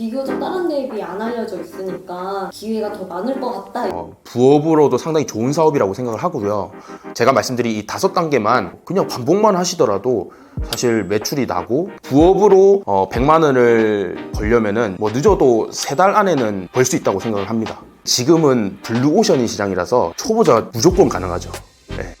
비교적 다른 데에 비해 안 알려져 있으니까 기회가 더 많을 것 같다. 어, 부업으로도 상당히 좋은 사업이라고 생각을 하고요. 제가 말씀드린 이 다섯 단계만 그냥 반복만 하시더라도 사실 매출이 나고 부업으로 어, 100만 원을 벌려면은 뭐 늦어도 세 달 안에는 벌 수 있다고 생각을 합니다. 지금은 블루오션이 시장이라서 초보자 무조건 가능하죠. 네.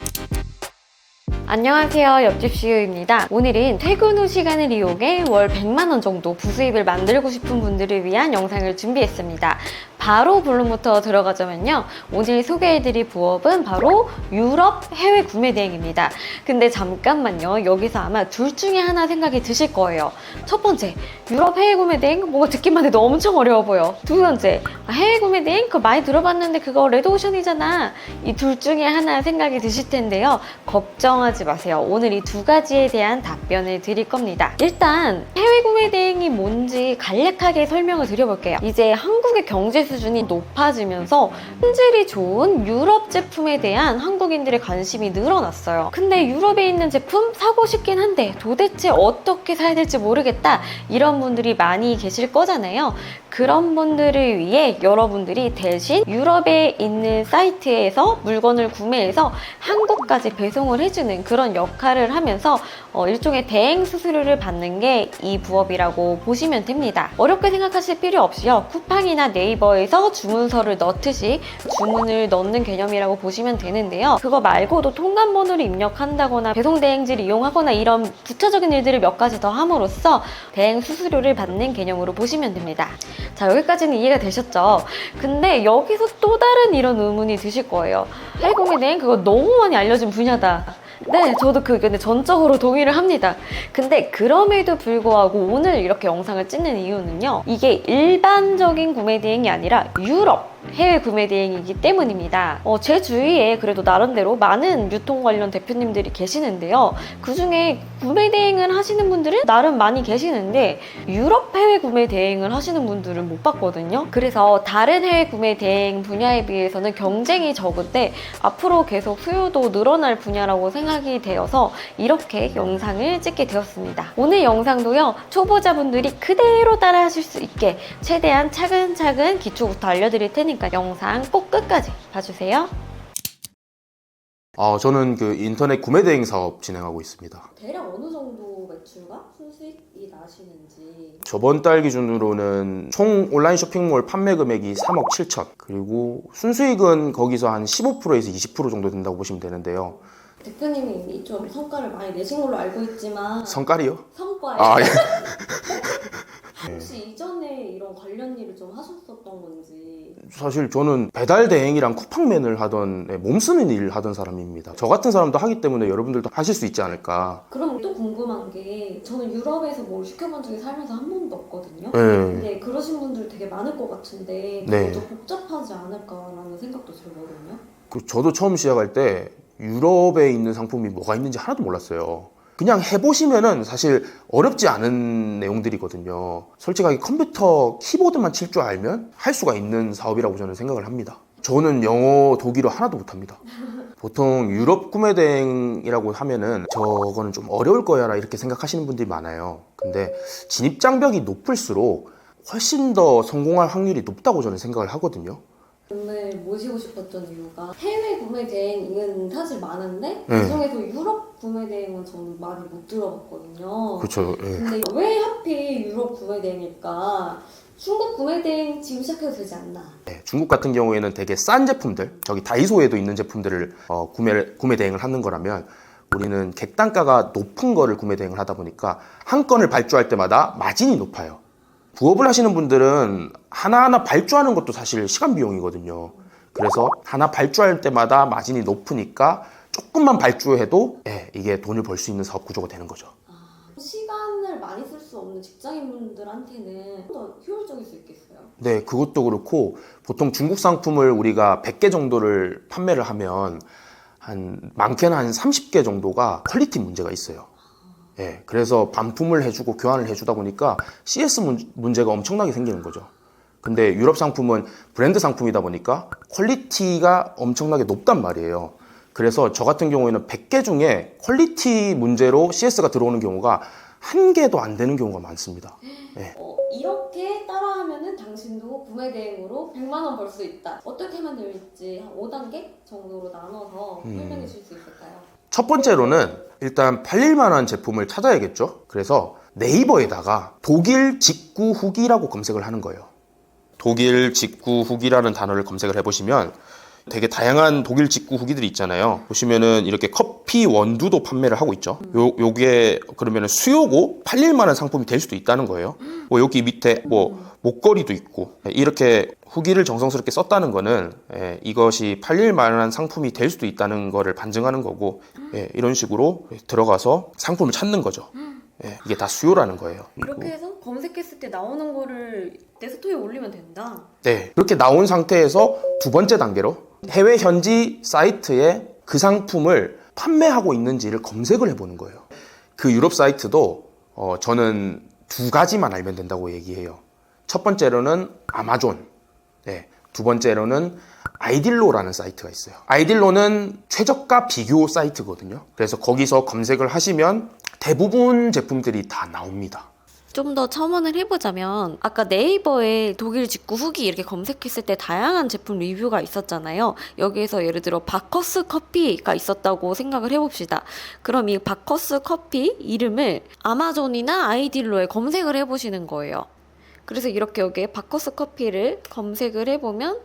안녕하세요. 옆집 CU입니다. 오늘은 퇴근 후 시간을 이용해 월 100만원 정도 부수입을 만들고 싶은 분들을 위한 영상을 준비했습니다. 바로 본론부터 들어가자면요. 오늘 소개해드릴 부업은 바로 유럽 해외 구매 대행입니다. 근데 잠깐만요. 여기서 아마 둘 중에 하나 생각이 드실 거예요. 첫 번째, 유럽 해외 구매 대행? 뭔가 듣기만 해도 엄청 어려워 보여. 두 번째, 아, 해외 구매 대행? 그거 많이 들어봤는데 그거 레드오션이잖아. 이 둘 중에 하나 생각이 드실 텐데요. 걱정하지 마세요. 오늘 이 두 가지에 대한 답변을 드릴 겁니다. 일단 해외 구매 대행이 뭔지 간략하게 설명을 드려볼게요. 이제 한국의 경제 수 준이 높아지면서 품질이 좋은 유럽 제품에 대한 한국인들의 관심이 늘어났어요. 근데 유럽에 있는 제품 사고 싶긴 한데 도대체 어떻게 사야 될지 모르겠다. 이런 분들이 많이 계실 거잖아요. 그런 분들을 위해 여러분들이 대신 유럽에 있는 사이트에서 물건을 구매해서 한국까지 배송을 해주는 그런 역할을 하면서 어, 일종의 대행 수수료를 받는 게 이 부업이라고 보시면 됩니다. 어렵게 생각하실 필요 없이요. 쿠팡이나 네이버에서 주문서를 넣듯이 주문을 넣는 개념이라고 보시면 되는데요. 그거 말고도 통관번호를 입력한다거나 배송 대행지를 이용하거나 이런 부차적인 일들을 몇 가지 더 함으로써 대행 수수료를 받는 개념으로 보시면 됩니다. 자, 여기까지는 이해가 되셨죠? 근데 여기서 또 다른 이런 의문이 드실 거예요. 해공에 대행 그거 너무 많이 알려진 분야다. 네, 저도 그 근데 전적으로 동의를 합니다. 근데 그럼에도 불구하고 오늘 이렇게 영상을 찍는 이유는요. 이게 일반적인 구매 대행이 아니라 유럽 해외 구매 대행이기 때문입니다. 어, 제 주위에 그래도 나름대로 많은 유통 관련 대표님들이 계시는데요. 그 중에 구매 대행을 하시는 분들은 나름 많이 계시는데 유럽 해외 구매 대행을 하시는 분들은 못 봤거든요. 그래서 다른 해외 구매 대행 분야에 비해서는 경쟁이 적은데 앞으로 계속 수요도 늘어날 분야라고 생각이 되어서 이렇게 영상을 찍게 되었습니다. 오늘 영상도요, 초보자분들이 그대로 따라 하실 수 있게 최대한 차근차근 기초부터 알려드릴 테니까 영상 꼭 끝까지 봐주세요. 어, 저는 그 인터넷 구매 대행 사업 진행하고 있습니다. 대략 어느 정도 매출과 순수익이 나시는지 저번 달 기준으로는 총 온라인 쇼핑몰 판매 금액이 3억 7천 그리고 순수익은 거기서 한 15%에서 20% 정도 된다고 보시면 되는데요 대표님이 이미 좀 성과를 많이 내신 걸로 알고 있지만 성깔이요? 성과에 아 예. 혹시 이전에 이런 관련 일을 좀 하셨었던 건지 사실 저는 배달 대행이랑 쿠팡맨을 하던 네, 몸 쓰는 일을 하던 사람입니다 저 같은 사람도 하기 때문에 여러분들도 하실 수 있지 않을까 그럼 또 궁금한 게 저는 유럽에서 뭘 시켜본 적이 살면서 한 번도 없거든요 네. 근데 그러신 분들 되게 많을 것 같은데 네. 좀 복잡하지 않을까라는 생각도 들거든요 그 저도 처음 시작할 때 유럽에 있는 상품이 뭐가 있는지 하나도 몰랐어요. 그냥 해보시면은 사실 어렵지 않은 내용들이거든요. 솔직하게 컴퓨터 키보드만 칠 줄 알면 할 수가 있는 사업이라고 저는 생각을 합니다. 저는 영어, 독일어 하나도 못합니다. 보통 유럽 구매 대행이라고 하면은 저거는 좀 어려울 거야라 이렇게 생각하시는 분들이 많아요. 근데 진입 장벽이 높을수록 훨씬 더 성공할 확률이 높다고 저는 생각을 하거든요. 오늘 모시고 싶었던 이유가 해외 구매 대행은 사실 많은데 네. 그 중에서 유럽 구매 대행은 저는 많이 못 들어봤거든요. 그렇죠. 예. 근데 왜 하필 유럽 구매 대행일까? 중국 구매 대행 지금 시작해도 되지 않나? 네, 중국 같은 경우에는 되게 싼 제품들, 저기 다이소에도 있는 제품들을 어, 구매 구매 대행을 하는 거라면 우리는 객단가가 높은 거를 구매 대행을 하다 보니까 한 건을 발주할 때마다 마진이 높아요. 부업을 하시는 분들은 하나하나 발주하는 것도 사실 시간 비용이거든요. 그래서 하나 발주할 때마다 마진이 높으니까 조금만 발주해도 예, 이게 돈을 벌 수 있는 사업 구조가 되는 거죠. 시간을 많이 쓸 수 없는 직장인분들한테는 더 효율적일 수 있겠어요. 네, 그것도 그렇고 보통 중국 상품을 우리가 100개 정도를 판매를 하면 한 많게는 한 30개 정도가 퀄리티 문제가 있어요. 예, 그래서 반품을 해주고 교환을 해주다 보니까 CS 문- 문제가 엄청나게 생기는 거죠. 근데 유럽 상품은 브랜드 상품이다 보니까 퀄리티가 엄청나게 높단 말이에요. 그래서 저 같은 경우에는 100개 중에 퀄리티 문제로 CS가 들어오는 경우가 한 개도 안 되는 경우가 많습니다. 어, 이렇게 따라하면은 당신도 구매 대행으로 100만 원 벌 수 있다. 어떻게 하면 될지 한 5단계 정도로 나눠서 음. 설명해 줄수 있을까요? 첫 번째로는 일단 팔릴 만한 제품을 찾아야겠죠. 그래서 네이버에다가 독일 직구 후기라고 검색을 하는 거예요. 독일 직구 후기라는 단어를 검색을 해보시면 되게 다양한 독일 직구 후기들이 있잖아요. 보시면은 이렇게 커피 원두도 판매를 하고 있죠. 요, 요게 그러면은 수요고 팔릴 만한 상품이 될 수도 있다는 거예요. 뭐 여기 밑에 뭐 목걸이도 있고 이렇게 후기를 정성스럽게 썼다는 거는 예, 이것이 팔릴 만한 상품이 될 수도 있다는 거를 반증하는 거고 예, 이런 식으로 들어가서 상품을 찾는 거죠. 예, 이게 다 수요라는 거예요. 이렇게 해서 검색했을 때 나오는 거를 내 스토리에 올리면 된다. 네, 그렇게 나온 상태에서 두 번째 단계로 해외 현지 사이트에 그 상품을 판매하고 있는지를 검색을 해보는 거예요. 그 유럽 사이트도 어, 저는 두 가지만 알면 된다고 얘기해요. 첫 번째로는 아마존, 네, 두 번째로는 아이딜로라는 사이트가 있어요. 아이딜로는 최저가 비교 사이트거든요. 그래서 거기서 검색을 하시면 대부분 제품들이 다 나옵니다. 좀 더 첨언을 해보자면 아까 네이버에 독일 직구 후기 이렇게 검색했을 때 다양한 제품 리뷰가 있었잖아요. 여기에서 예를 들어 바커스 커피가 있었다고 생각을 해봅시다. 그럼 이 바커스 커피 이름을 아마존이나 아이딜로에 검색을 해보시는 거예요. 그래서 이렇게 여기에 바커스 커피를 검색을 해보면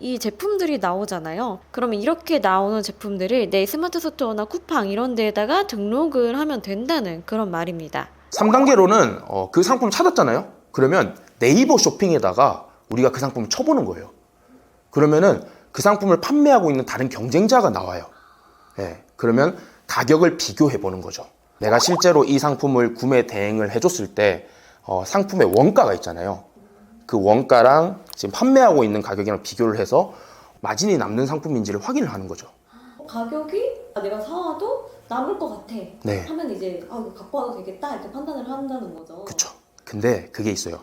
이 제품들이 나오잖아요. 그러면 이렇게 나오는 제품들을 내 스마트 스토어나 쿠팡 이런 데에다가 등록을 하면 된다는 그런 말입니다. 3단계로는 어, 그 상품 찾았잖아요. 그러면 네이버 쇼핑에다가 우리가 그 상품을 쳐보는 거예요. 그러면은 그 상품을 판매하고 있는 다른 경쟁자가 나와요. 예, 그러면 가격을 비교해 보는 거죠. 내가 실제로 이 상품을 구매 대행을 해줬을 때 어, 상품의 원가가 있잖아요. 그 원가랑 지금 판매하고 있는 가격이랑 비교를 해서 마진이 남는 상품인지를 확인을 하는 거죠. 가격이 아, 내가 사와도 남을 것 같아. 네. 하면 이제 아 이거 갖고 와도 되겠다 이렇게 판단을 한다는 거죠. 그쵸. 근데 그게 있어요.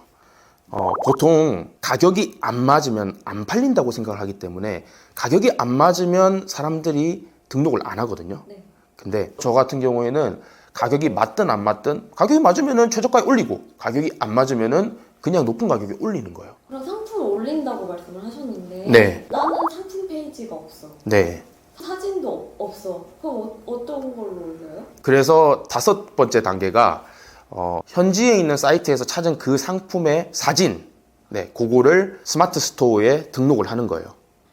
어, 보통 가격이 안 맞으면 안 팔린다고 생각을 하기 때문에 가격이 안 맞으면 사람들이 등록을 안 하거든요. 네. 근데 저 같은 경우에는 가격이 맞든 안 맞든 가격이 맞으면은 최저가에 올리고 가격이 안 맞으면은 그냥 높은 가격에 올리는 거예요. 그럼 상품을 올린다고 말씀을 하셨는데 네. 나는 상품 페이지가 없어. 네. 사진도 없- 없어. 그럼 어, 떤 걸로 올려요? 그래서 다섯 번째 단계가 어, 현지에 있는 사이트에서 찾은 그 상품의 사진, 네, 그거를 스마트 스토어에 등록을 하는 거예요.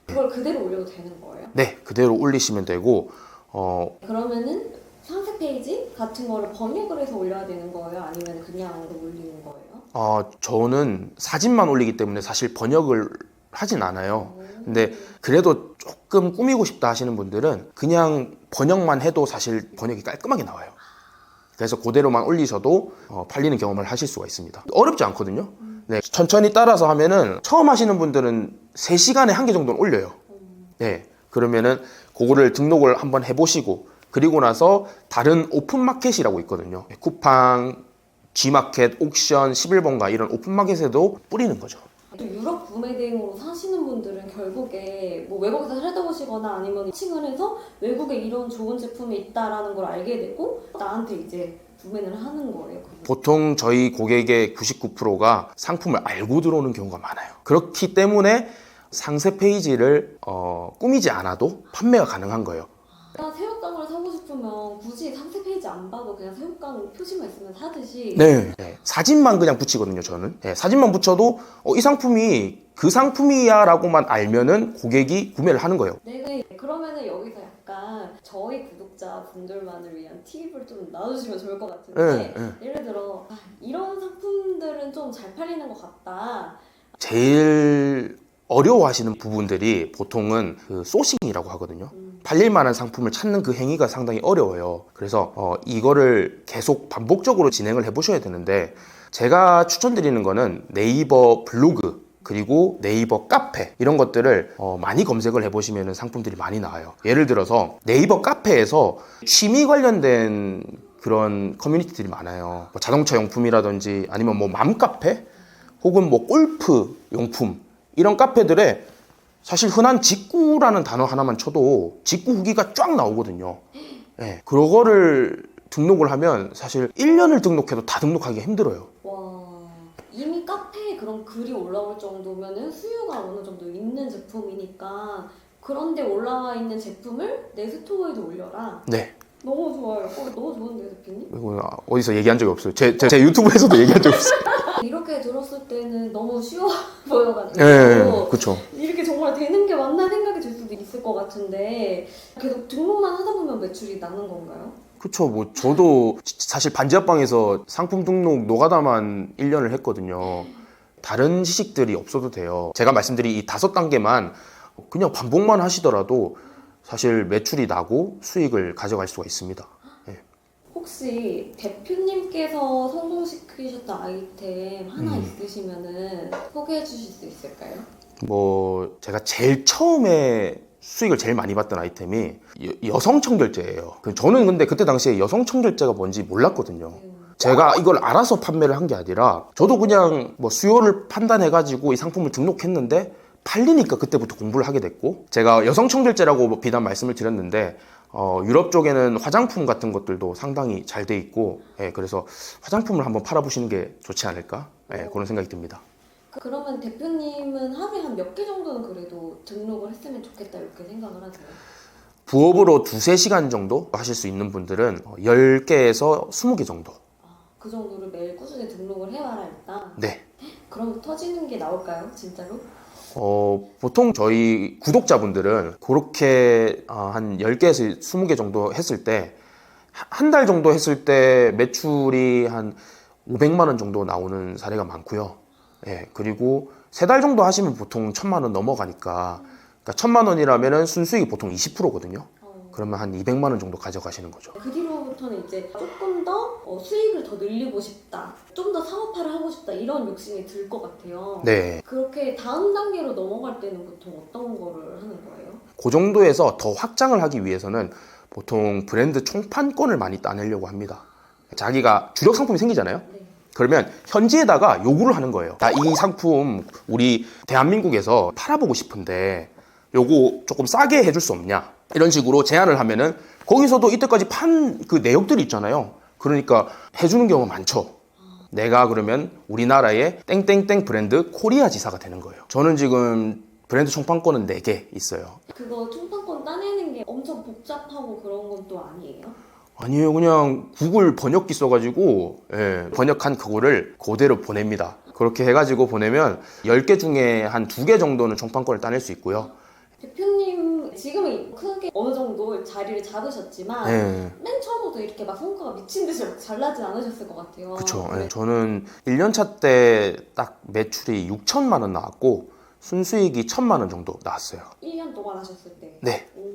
그걸 그대로 올려도 되는 거예요? 네, 그대로 올리시면 되고 어, 그러면은 상세 페이지 같은 거를 번역을 해서 올려야 되는 거예요? 아니면 그냥 올리는 거예요? 어, 저는 사진만 올리기 때문에 사실 번역을 하진 않아요. 근데 그래도 조금 꾸미고 싶다 하시는 분들은 그냥 번역만 해도 사실 번역이 깔끔하게 나와요. 그래서 그대로만 올리셔도 어, 팔리는 경험을 하실 수가 있습니다. 어렵지 않거든요. 네, 천천히 따라서 하면은 처음 하시는 분들은 3시간에 한 개 정도는 올려요. 네, 그러면은 그거를 등록을 한번 해보시고 그리고 나서 다른 오픈마켓이라고 있거든요. 쿠팡, G마켓, 옥션, 11번가 이런 오픈마켓에도 뿌리는 거죠. 또 유럽 구매 대행으로 사시는 분들은 결국에 뭐 외국에서 살다 오시거나 아니면 칭을 해서 외국에 이런 좋은 제품이 있다라는 걸 알게 되고 나한테 이제 구매를 하는 거예요. 보통 저희 고객의 99%가 상품을 알고 들어오는 경우가 많아요. 그렇기 때문에 상세 페이지를 어, 꾸미지 않아도 판매가 가능한 거예요. 내가 새우깡을 사고 싶으면 굳이 상세 그냥 새우깡 표시만 있으면 사듯이 네. 사진만 그냥 붙이거든요, 저는. 네, 사진만 붙여도 어, 이 상품이 그 상품이야라고만 알면은 고객이 구매를 하는 거예요. 네, 그러면은 여기서 약간 저희 구독자 분들만을 위한 팁을 좀 나눠주시면 좋을 것 같은데 네, 네. 예를 들어 아, 이런 상품들은 좀 잘 팔리는 것 같다. 제일 어려워하시는 부분들이 보통은 그 소싱이라고 하거든요. 팔릴 만한 상품을 찾는 그 행위가 상당히 어려워요. 그래서 어, 이거를 계속 반복적으로 진행을 해보셔야 되는데 제가 추천드리는 거는 네이버 블로그 그리고 네이버 카페 이런 것들을 어, 많이 검색을 해보시면 상품들이 많이 나와요. 예를 들어서 네이버 카페에서 취미 관련된 그런 커뮤니티들이 많아요. 뭐 자동차 용품이라든지 아니면 뭐 맘카페 혹은 뭐 골프 용품 이런 카페들에 사실 흔한 직구라는 단어 하나만 쳐도 직구 후기가 쫙 나오거든요. 예, 그거를 등록을 하면 사실 1년을 등록해도 다 등록하기가 힘들어요. 와 이미 카페에 그런 글이 올라올 정도면은 수요가 어느 정도 있는 제품이니까 그런데 올라와 있는 제품을 내 스토어에도 올려라. 네. 너무 좋아요. 어, 너무 좋은데요, 대표님? 이거 어디서 얘기한 적이 없어요. 제, 제, 제 유튜브에서도 얘기한 적이 없어요. 이렇게 들었을 때는 너무 쉬워 보여가지고 예, 그렇죠. 이 것 같은데 계속 등록만 하다 보면 매출이 나는 건가요? 그렇죠. 뭐 저도 사실 반지하방에서 상품 등록 노가다만 1년을 했거든요. 다른 지식들이 없어도 돼요. 제가 말씀드린 이 다섯 단계만 그냥 반복만 하시더라도 사실 매출이 나고 수익을 가져갈 수가 있습니다. 혹시 대표님께서 성공시키셨던 아이템 하나 음. 있으시면은 소개해 주실 수 있을까요? 뭐 제가 제일 처음에 수익을 제일 많이 받던 아이템이 여, 성 청결제예요. 그 저는 근데 그때 당시에 여성 청결제가 뭔지 몰랐거든요. 제가 이걸 알아서 판매를 한 게 아니라 저도 그냥 뭐 수요를 판단해가지고 이 상품을 등록했는데 팔리니까 그때부터 공부를 하게 됐고 제가 여성 청결제라고 뭐 비단 말씀을 드렸는데 어, 유럽 쪽에는 화장품 같은 것들도 상당히 잘 돼 있고 예, 그래서 화장품을 한번 팔아보시는 게 좋지 않을까 예, 그런 생각이 듭니다. 그러면 대표님은 하루에 한 몇 개 정도는 그래도 등록을 했으면 좋겠다 이렇게 생각을 하세요? 부업으로 두세 시간 정도 하실 수 있는 분들은 어, 10개에서 20개 정도. 아, 그 정도를 매일 꾸준히 등록을 해와라 일단 네. 그럼 터지는 게 나올까요 진짜로? 어, 보통 저희 구독자분들은 그렇게 아, 한 10개에서 20개 정도 했을 때, 한 달 정도 했을 때 매출이 한 500만 원 정도 나오는 사례가 많고요. 예, 그리고 세 달 정도 하시면 보통 1000만 원 넘어가니까, 그러니까 1000만 원이라면은 순수익이 보통 20%거든요. 어. 그러면 한 200만 원 정도 가져가시는 거죠. 그 뒤로부터는 이제 조금 더 어, 수익을 더 늘리고 싶다 좀 더 사업화를 하고 싶다 이런 욕심이 들 것 같아요 네. 그렇게 다음 단계로 넘어갈 때는 보통 어떤 거를 하는 거예요? 그 정도에서 더 확장을 하기 위해서는 보통 브랜드 총판권을 많이 따내려고 합니다. 자기가 주력 상품이 생기잖아요. 네. 그러면 현지에다가 요구를 하는 거예요. 나 이 상품 우리 대한민국에서 팔아보고 싶은데 요거 조금 싸게 해줄 수 없냐? 이런 식으로 제안을 하면은 거기서도 이때까지 판 그 내역들이 있잖아요. 그러니까 해주는 경우가 많죠. 내가 그러면 우리나라의 땡땡땡 브랜드 코리아 지사가 되는 거예요. 저는 지금 브랜드 총판권은 4개 있어요. 그거 총판권 따내는 게 엄청 복잡하고 그런 건 또 아니에요? 아니에요. 그냥 구글 번역기 써가지고 예, 번역한 그거를 그대로 보냅니다. 그렇게 해가지고 보내면 10개 중에 한 2개 정도는 총판권을 따낼 수 있고요. 대표님 지금은 크게 어느 정도 자리를 잡으셨지만 예, 맨 처음부터 이렇게 막 성과가 미친 듯이 막잘 나진 않으셨을 것 같아요. 그쵸. 네. 예, 저는 1년차 때 딱 매출이 6천만 원 나왔고 순수익이 1천만 원 정도 나왔어요. 1년 동안 하셨을 때. 네. 오.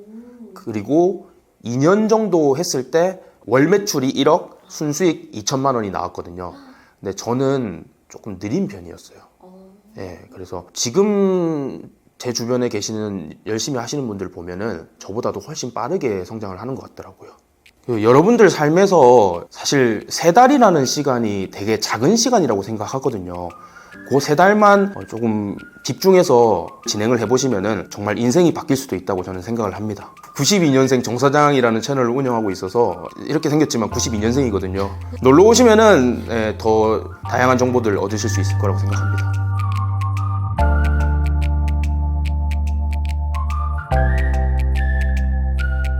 그리고 2년 정도 했을 때 월 매출이 1억, 순수익 2천만 원이 나왔거든요. 근데 저는 조금 느린 편이었어요. 어. 예, 그래서 지금 제 주변에 계시는 열심히 하시는 분들 보면은 저보다도 훨씬 빠르게 성장을 하는 것 같더라고요. 그 여러분들 삶에서 사실 세 달이라는 시간이 되게 작은 시간이라고 생각하거든요. 그 세 달만 어, 조금 집중해서 진행을 해보시면은 정말 인생이 바뀔 수도 있다고 저는 생각을 합니다. 92년생 정사장이라는 채널을 운영하고 있어서 이렇게 생겼지만 92년생이거든요. 놀러 오시면은 예, 더 다양한 정보들 얻으실 수 있을 거라고 생각합니다.